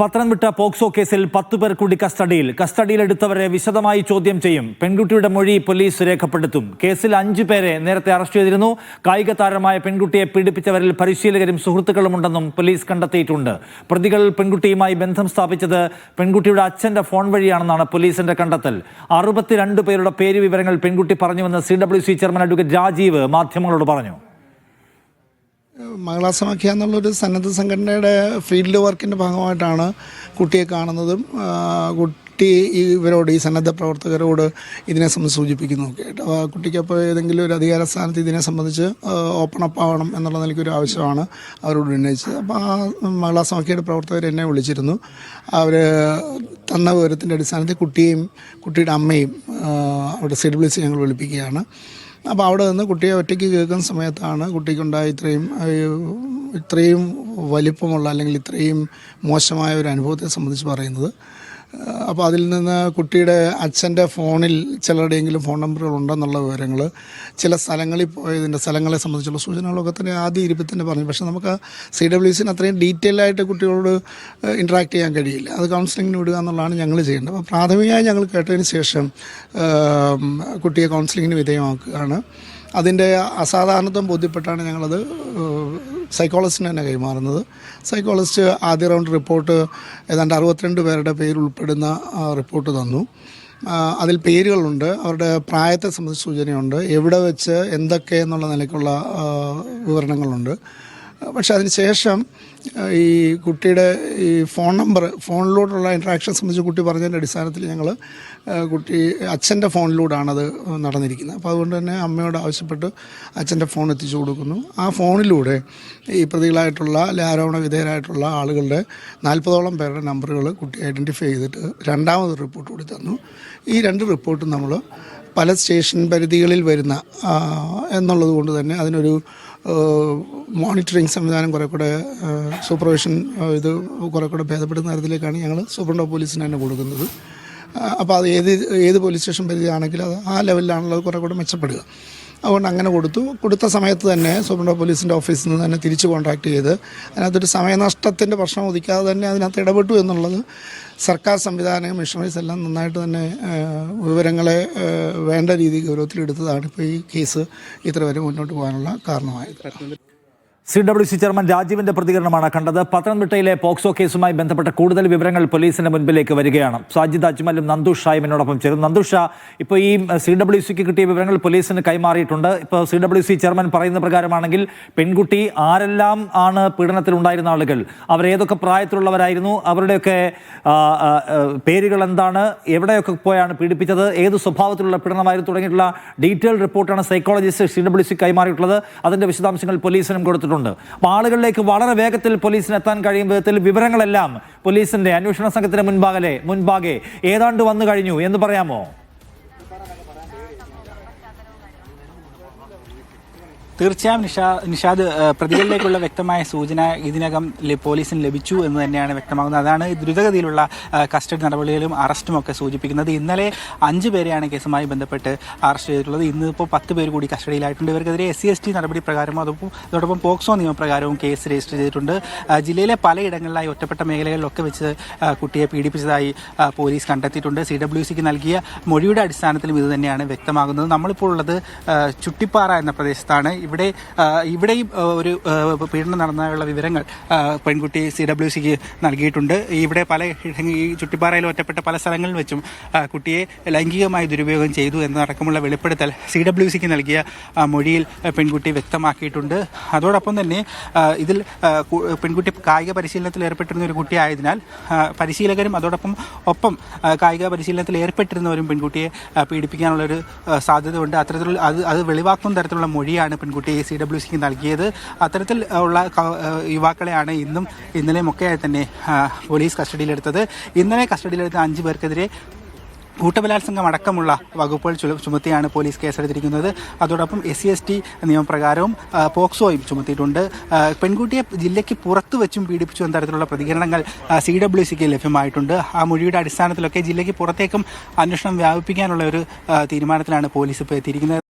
Pathanamthitta POCSO കേസിൽ പത്തു പേർ കൂടി കസ്റ്റഡിയിൽ. കസ്റ്റഡിയിലെടുത്തവരെ വിശദമായി ചോദ്യം ചെയ്യും. പെൺകുട്ടിയുടെ മൊഴി പോലീസ് രേഖപ്പെടുത്തും. കേസിൽ അഞ്ചു പേരെ നേരത്തെ അറസ്റ്റ് ചെയ്തിരുന്നു. കായിക താരമായ പെൺകുട്ടിയെ പീഡിപ്പിച്ചവരിൽ പരിശീലകരും സുഹൃത്തുക്കളും ഉണ്ടെന്നും പോലീസ് കണ്ടെത്തിയിട്ടുണ്ട്. പ്രതികൾ പെൺകുട്ടിയുമായി ബന്ധം സ്ഥാപിച്ചത് പെൺകുട്ടിയുടെ അച്ഛന്റെ ഫോൺ വഴിയാണെന്നാണ് പോലീസിന്റെ കണ്ടെത്തൽ. അറുപത്തിരണ്ട് പേരുടെ പേര് വിവരങ്ങൾ പെൺകുട്ടി പറഞ്ഞുവെന്ന് C W C chairman advocate Rajeev മാധ്യമങ്ങളോട് പറഞ്ഞു. മംഗളാസമാഖ്യ എന്നുള്ളൊരു സന്നദ്ധ സംഘടനയുടെ ഫീൽഡ് വർക്കിന്റെ ഭാഗമായിട്ടാണ് കുട്ടിയെ കാണുന്നതും കുട്ടി ഇവരോട് ഈ സന്നദ്ധ പ്രവർത്തകരോട് ഇതിനെ സംബന്ധിച്ച് സൂചിപ്പിക്കുന്നതൊക്കെ ആയിട്ട്. അപ്പോൾ ഏതെങ്കിലും ഒരു അധികാര സ്ഥാനത്ത് ഇതിനെ സംബന്ധിച്ച് ഓപ്പൺ അപ്പ് ആവണം എന്നുള്ള നിലയ്ക്കൊരു ആവശ്യമാണ് അവരോട് ഉന്നയിച്ചത്. അപ്പോൾ ആ മംഗളാസമാഖ്യയുടെ പ്രവർത്തകർ എന്നെ വിളിച്ചിരുന്നു. അവർ തന്ന വിവരത്തിന്റെ അടിസ്ഥാനത്തിൽ കുട്ടിയെയും കുട്ടിയുടെ അമ്മയും അവിടെ സി ഡബ്ല്യു സി ഞങ്ങൾ വിളിപ്പിക്കുകയാണ്. അപ്പോൾ അവിടെ നിന്ന് കുട്ടിയെ ഒറ്റയ്ക്ക് കേൾക്കുന്ന സമയത്താണ് കുട്ടിക്കുണ്ടായ ഇത്രയും ഇത്രയും വലിപ്പമുള്ള അല്ലെങ്കിൽ ഇത്രയും മോശമായ ഒരു അനുഭവത്തെ സംബന്ധിച്ച് പറയുന്നത്. അപ്പോൾ അതിൽ നിന്ന് കുട്ടിയുടെ അച്ഛന്റെ ഫോണിൽ ചിലരുടെയെങ്കിലും ഫോൺ നമ്പറുകൾ ഉണ്ടെന്നുള്ള വിവരങ്ങൾ ചില സ്ഥലങ്ങളിൽ പോയതിന്റെ സ്ഥലങ്ങളെ സംബന്ധിച്ചുള്ള സൂചനകളൊക്കെ തന്നെ ആദ്യ ഇരിപ്പിൽ തന്നെ പറഞ്ഞു. പക്ഷേ നമുക്ക് സി ഡബ്ല്യു സിന് അത്രയും ഡീറ്റെയിൽ ആയിട്ട് കുട്ടികളോട് ഇൻട്രാക്ട് ചെയ്യാൻ കഴിയില്ല. അത് കൗൺസിലിങ്ങിന് വിടുക എന്നുള്ളതാണ് ഞങ്ങൾ ചെയ്യേണ്ടത്. അപ്പോൾ പ്രാഥമികമായി ഞങ്ങൾ കേട്ടതിന് ശേഷം കുട്ടിയെ കൗൺസിലിങ്ങിന് വിധേയമാക്കുകയാണ്. അതിന്റെ അസാധാരണത്വം ബോധ്യപ്പെട്ടാണ് ഞങ്ങളത് സൈക്കോളജിസ്റ്റിന് തന്നെ കൈമാറുന്നത്. സൈക്കോളജിസ്റ്റ് ആദ്യ റൗണ്ട് റിപ്പോർട്ട് ഏതാണ്ട് അറുപത്തിരണ്ട് പേരുടെ പേര് ഉൾപ്പെടുന്ന റിപ്പോർട്ട് തന്നു. അതിൽ പേരുകളുണ്ട്. അവരുടെ പ്രായത്തെ സംബന്ധിച്ച് സൂചനയുണ്ട്. എവിടെ വെച്ച് എന്തൊക്കെ എന്നുള്ള നിലയ്ക്കുള്ള വിവരണങ്ങളുണ്ട്. പക്ഷെ അതിന് ശേഷം ഈ കുട്ടിയുടെ ഈ ഫോൺ നമ്പർ ഫോണിലൂടെയുള്ള ഇൻട്രാക്ഷൻ സംബന്ധിച്ച് കുട്ടി പറഞ്ഞതിന്റെ അടിസ്ഥാനത്തിൽ ഞങ്ങൾ കുട്ടി അച്ഛന്റെ ഫോണിലൂടെയാണ് അത് നടന്നിരിക്കുന്നത്. അപ്പോൾ അതുകൊണ്ട് തന്നെ അമ്മയോട് ആവശ്യപ്പെട്ട് അച്ഛന്റെ ഫോൺ എത്തിച്ചു കൊടുക്കുന്നു. ആ ഫോണിലൂടെ ഈ പ്രതികളായിട്ടുള്ള അല്ലെ ആരോപണ വിധേയരായിട്ടുള്ള ആളുകളുടെ നാൽപ്പതോളം പേരുടെ നമ്പറുകൾ കുട്ടി ഐഡന്റിഫൈ ചെയ്തിട്ട് രണ്ടാമത് റിപ്പോർട്ട് കൂടി തന്നു. ഈ രണ്ട് റിപ്പോർട്ടും നമ്മൾ പല സ്റ്റേഷൻ പരിധികളിൽ വരുന്ന എന്നുള്ളത് കൊണ്ട് തന്നെ അതിനൊരു മോണിറ്ററിങ് സംവിധാനം കുറെ കൂടെ സൂപ്പർവിഷൻ ഇത് കുറെ കൂടെ ഭേദപ്പെടുന്ന തരത്തിലേക്കാണ് ഞങ്ങൾ സൂപ്രണ്ട് പോലീസിന് തന്നെ കൊടുക്കുന്നത്. അപ്പോൾ അത് ഏത് ഏത് പോലീസ് സ്റ്റേഷൻ പരിധിയാണെങ്കിലും അത് ആ ലെവലിലാണല്ലോ അത് കുറെ കൂടെ മെച്ചപ്പെടുക. അതുകൊണ്ട് അങ്ങനെ കൊടുത്തു. കൊടുത്ത സമയത്ത് തന്നെ സൂപ്രണ്ട് പോലീസിന്റെ ഓഫീസിൽ നിന്ന് തന്നെ തിരിച്ച് കോൺടാക്ട് ചെയ്ത് അതിനകത്തൊരു സമയനഷ്ടത്തിന്റെ പ്രശ്നം ഉദിക്കാതെ തന്നെ അതിനകത്ത് ഇടപെട്ടു എന്നുള്ളത് സർക്കാർ സംവിധാനം മിഷണറീസ് എല്ലാം നന്നായിട്ട് തന്നെ വിവരങ്ങളെ വേണ്ട രീതിയിൽ ഗൗരവത്തിലെടുത്തതാണ് ഇപ്പോൾ ഈ കേസ് ഇത്ര വരെ മുന്നോട്ട് പോകാനുള്ള കാരണമായത്. സി ഡബ്ല്യു സി ചെയർമാൻ രാജീവിന്റെ പ്രതികരണമാണ് കണ്ടത്. പത്തനംതിട്ടയിലെ പോക്സോ കേസുമായി ബന്ധപ്പെട്ട കൂടുതൽ വിവരങ്ങൾ പോലീസിന്റെ മുൻപിലേക്ക് വരികയാണ്. സാജിദ് അജ്മലും നന്ദുഷ് ഷായും എന്നോടൊപ്പം ചേർന്നു നന്ദു ഷാ ഇപ്പോൾ ഈ സി ഡബ്ല്യു സിക്ക് കിട്ടിയ വിവരങ്ങൾ പോലീസിന് കൈമാറിയിട്ടുണ്ട്. ഇപ്പോൾ സി ഡബ്ല്യു സി ചെയർമാൻ പറയുന്ന പ്രകാരമാണെങ്കിൽ പെൺകുട്ടി ആരെല്ലാം ആണ് പീഡനത്തിലുണ്ടായിരുന്ന ആളുകൾ? അവർ ഏതൊക്കെ പ്രായത്തിലുള്ളവരായിരുന്നു? അവരുടെയൊക്കെ പേരുകൾ എന്താണ്? എവിടെയൊക്കെ പോയാണ് പീഡിപ്പിച്ചത്? ഏത് സ്വഭാവത്തിലുള്ള പീഡനമായിരുന്നു തുടങ്ങിയിട്ടുള്ള ഡീറ്റെയിൽ റിപ്പോർട്ടാണ് സൈക്കോളജിസ്റ്റ് സി ഡബ്ല്യു സി കൈമാറിയിട്ടുള്ളത്. അതിന്റെ വിശദാംശങ്ങൾ പോലീസിനും കൊടുത്തിട്ടുണ്ട്. അപ്പോൾ ആളുകളിലേക്ക് വളരെ വേഗത്തിൽ പോലീസിന് എത്താൻ കഴിയും വിധത്തിൽ വിവരങ്ങളെല്ലാം പോലീസിന്റെ അന്വേഷണ സംഘത്തിന് മുൻപാകലെ മുൻപാകെ ഏതാണ്ട് വന്നു കഴിഞ്ഞു. എന്ന് പറയാമോ? തീർച്ചയായും നിഷാ നിഷാദ് പ്രതികളിലേക്കുള്ള വ്യക്തമായ സൂചന ഇതിനകം പോലീസിന് ലഭിച്ചു എന്ന് തന്നെയാണ് വ്യക്തമാകുന്നത്. അതാണ് ദ്രുതഗതിയിലുള്ള കസ്റ്റഡി നടപടികളും അറസ്റ്റും ഒക്കെ സൂചിപ്പിക്കുന്നത്. ഇന്നലെ അഞ്ച് പേരെയാണ് കേസുമായി ബന്ധപ്പെട്ട് അറസ്റ്റ് ചെയ്തിട്ടുള്ളത്. ഇന്നിപ്പോൾ പത്ത് പേര് കൂടി കസ്റ്റഡിയിലായിട്ടുണ്ട്. ഇവർക്കെതിരെ എസ് സി എസ് ടി നടപടി പ്രകാരവും അതോടൊപ്പം അതോടൊപ്പം പോക്സോ നിയമപ്രകാരവും കേസ് രജിസ്റ്റർ ചെയ്തിട്ടുണ്ട്. ജില്ലയിലെ പലയിടങ്ങളിലായി ഒറ്റപ്പെട്ട മേഖലകളിലൊക്കെ വെച്ച് കുട്ടിയെ പീഡിപ്പിച്ചതായി പോലീസ് കണ്ടെത്തിയിട്ടുണ്ട്. സി ഡബ്ല്യു സിക്ക് നൽകിയ മൊഴിയുടെ അടിസ്ഥാനത്തിലും ഇത് തന്നെയാണ് വ്യക്തമാകുന്നത്. നമ്മളിപ്പോൾ ഉള്ളത് ചുട്ടിപ്പാറ എന്ന പ്രദേശത്താണ്. ഇവിടെ ഇവിടെയും ഒരു പീഡനം നടന്നതായുള്ള വിവരങ്ങൾ പെൺകുട്ടി സി ഡബ്ല്യു സിക്ക് നൽകിയിട്ടുണ്ട്. ഇവിടെ പല ഈ ചുട്ടിപ്പാറയിൽ ഒറ്റപ്പെട്ട പല സ്ഥലങ്ങളിൽ വെച്ചും കുട്ടിയെ ലൈംഗികമായി ദുരുപയോഗം ചെയ്തു എന്നടക്കമുള്ള വെളിപ്പെടുത്തൽ സി ഡബ്ല്യു സിക്ക് നൽകിയ മൊഴിയിൽ പെൺകുട്ടി വ്യക്തമാക്കിയിട്ടുണ്ട്. അതോടൊപ്പം തന്നെ ഇതിൽ പെൺകുട്ടി കായിക പരിശീലനത്തിൽ ഏർപ്പെട്ടിരുന്ന ഒരു കുട്ടിയായതിനാൽ പരിശീലകരും അതോടൊപ്പം ഒപ്പം കായിക പരിശീലനത്തിൽ ഏർപ്പെട്ടിരുന്നവരും പെൺകുട്ടിയെ പീഡിപ്പിക്കാനുള്ളൊരു സാധ്യതയുണ്ട്. അത്തരത്തിലുള്ള അത് അത് വെളിവാക്കുന്ന തരത്തിലുള്ള മൊഴിയാണ് പെൺകുട്ടി സി ഡബ്ല്യു സിക്ക് നൽകിയത്. അത്തരത്തിൽ ഉള്ള യുവാക്കളെയാണ് ഇന്നും ഇന്നലെയും ഒക്കെയായി തന്നെ പോലീസ് കസ്റ്റഡിയിലെടുത്തത്. ഇന്നലെ കസ്റ്റഡിയിലെടുത്ത അഞ്ചു പേർക്കെതിരെ കൂട്ടബലാത്സംഗം അടക്കമുള്ള വകുപ്പുകൾ ചുമത്തിയാണ് പോലീസ് കേസെടുത്തിരിക്കുന്നത്. അതോടൊപ്പം എസ് സി എസ് ടി നിയമപ്രകാരവും പോക്സോയും ചുമത്തിയിട്ടുണ്ട്. പെൺകുട്ടിയെ ജില്ലയ്ക്ക് പുറത്തു വെച്ചും പീഡിപ്പിച്ചു എന്ന തരത്തിലുള്ള പ്രതികരണങ്ങൾ സി ഡബ്ല്യു സിക്ക് ലഭ്യമായിട്ടുണ്ട്. ആ മൊഴിയുടെ അടിസ്ഥാനത്തിലൊക്കെ ജില്ലയ്ക്ക് പുറത്തേക്കും അന്വേഷണം വ്യാപിപ്പിക്കാനുള്ള ഒരു തീരുമാനത്തിലാണ് പോലീസ് ഇപ്പോൾ എത്തിയിരിക്കുന്നത്.